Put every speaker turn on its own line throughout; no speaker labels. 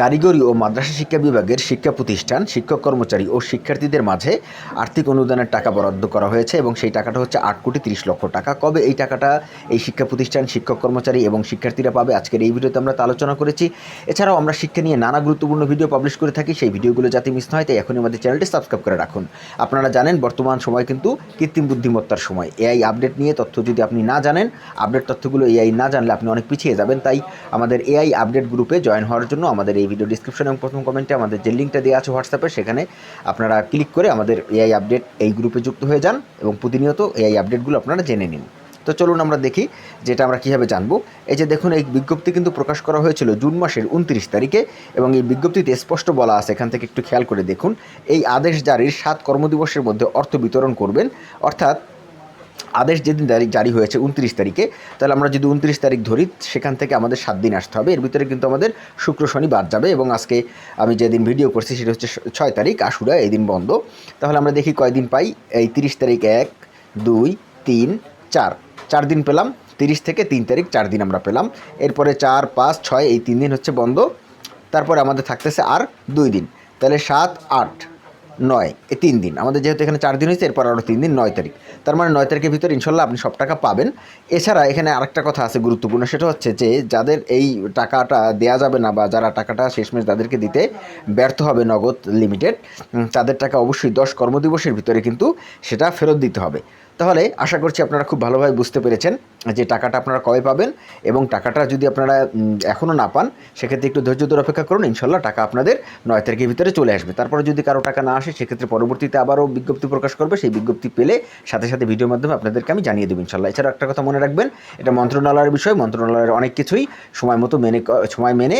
কারিগরি ও মাদ্রাসা শিক্ষা বিভাগের শিক্ষা প্রতিষ্ঠান, শিক্ষক কর্মচারী ও শিক্ষার্থীদের মাঝে আর্থিক অনুদানের টাকা বরাদ্দ করা হয়েছে এবং সেই টাকাটা হচ্ছে আট কোটি তিরিশ লক্ষ টাকা। কবে এই টাকাটা এই শিক্ষা প্রতিষ্ঠান, শিক্ষক কর্মচারী এবং শিক্ষার্থীরা পাবে আজকের এই ভিডিওতে আমরা আলোচনা করেছি। এছাড়াও আমরা শিক্ষা নিয়ে নানা গুরুত্বপূর্ণ ভিডিও পাবলিশ করে থাকি, সেই ভিডিওগুলো যাতে মিস না হয় তাই এখনই আমাদের চ্যানেলটি সাবস্ক্রাইব করে রাখুন। আপনারা জানেন, বর্তমান সময় কিন্তু কৃত্রিম বুদ্ধিমত্তার সময়। এআই আপডেট নিয়ে তথ্য যদি আপনি না জানেন, আপডেট তথ্যগুলো এআই না জানলে আপনি অনেক পিছিয়ে যাবেন। তাই আমাদের এআই আপডেট গ্রুপে জয়েন হওয়ার জন্য আমাদের এই ভিডিও ডিসক্রিপশন এবং প্রথম কমেন্টে আমাদের যে লিঙ্কটা দেওয়া আছে হোয়াটসঅ্যাপে সেখানে আপনারা ক্লিক করে আমাদের এআই আপডেট এই গ্রুপে যুক্ত হয়ে যান এবং প্রতিনিয়ত এআই আপডেটগুলো আপনারা জেনে নিন। তো চলুন আমরা দেখি যেটা আমরা কীভাবে জানব। এই যে দেখুন, এই বিজ্ঞপ্তি কিন্তু প্রকাশ করা হয়েছিল জুন মাসের উনত্রিশ তারিখে এবং এই বিজ্ঞপ্তিতে স্পষ্ট বলা আছে, এখান থেকে একটু খেয়াল করে দেখুন। এই আদেশ জারির সাত কর্মদিবসের মধ্যে অর্থ বিতরণ করবেন, অর্থাৎ আদেশ যেদিন তারিখ জারি হয়েছে উনত্রিশ তারিখে, তাহলে আমরা যদি উনত্রিশ তারিখ ধরি, সেখান থেকে আমাদের সাত দিন আসতে হবে। এর ভিতরে কিন্তু আমাদের শুক্র, শনি বাদ যাবে এবং আজকে আমি যেদিন ভিডিও করছি সেটা হচ্ছে ছয় তারিখ, আশুরা, এই দিন বন্ধ। তাহলে আমরা দেখি কয়দিন পাই? এই তিরিশ তারিখ এক, দুই, তিন, চার। চার দিন পেলাম, তিরিশ থেকে তিন তারিখ চার দিন আমরা পেলাম। এরপরে চার, পাঁচ, ছয়, এই তিন দিন হচ্ছে বন্ধ। তারপরে আমাদের থাকতেছে আর দুই দিন। তাহলে সাত, আট। নয়, এ তিন দিন। আমাদের যেহেতু এখানে চার দিন হয়েছে, এরপর আরও তিন দিন, নয় তারিখ। তার মানে নয় তারিখের ভিতরে ইনশাল্লাহ আপনি সব টাকা পাবেন। এছাড়া এখানে আরেকটা কথা আছে গুরুত্বপূর্ণ, সেটা হচ্ছে যে যাদের এই টাকাটা দেয়া যাবে না বা যারা টাকাটা শেষমেশ তাদেরকে দিতে ব্যর্থ হবে নগদ লিমিটেড তাদের টাকা অবশ্যই দশ কর্মদিবসের ভিতরে কিন্তু সেটা ফেরত দিতে হবে। তাহলে আশা করছি আপনারা খুব ভালোভাবে বুঝতে পেরেছেন যে টাকাটা আপনারা কবে পাবেন এবং টাকাটা যদি আপনারা এখনও না পান, সেক্ষেত্রে একটু ধৈর্য ধরে অপেক্ষা করুন, ইনশাল্লাহ টাকা আপনাদের নয় তারিখের ভিতরে চলে আসবে। তারপরে যদি কারও টাকা না আসে, সেক্ষেত্রে পরবর্তীতে আবারও বিজ্ঞপ্তি প্রকাশ করবে। সেই বিজ্ঞপ্তি পেলে সাথে সাথে ভিডিওর মাধ্যমে আপনাদেরকে আমি জানিয়ে দেবো, ইনশাল্লাহ। এছাড়া একটা কথা মনে রাখবেন, এটা মন্ত্রণালয়ের বিষয়। মন্ত্রণালয়ের অনেক কিছুই সময় মতো মেনে সময় মেনে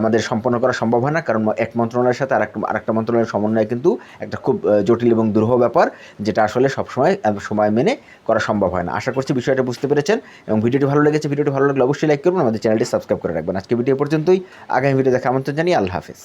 আমাদের সম্পন্ন করা সম্ভব হয় না। কারণ এক মন্ত্রণালয়ের সাথে আরেকটা আরেকটা মন্ত্রণালয়ের সমন্বয় কিন্তু একটা খুব জটিল এবং দুরূহ ব্যাপার, যেটা আসলে সবসময় সময় মেনে করা সম্ভব হয় না। আশা করছি বিষয়টা বুঝতে পেরেছেন এবং ভিডিওটি ভালো লেগেছে, ভিডিওটি ভালো লাগলে অবশ্যই লাইক করবেন আমাদের চ্যানেলটি সাবস্ক্রাইব করে রাখবেন। আজকে ভিডিও পর্যন্তই। আগামী ভিডিও দেখা আমন্ত্রণ জানিয়ে আল্লাহ হাফেজ।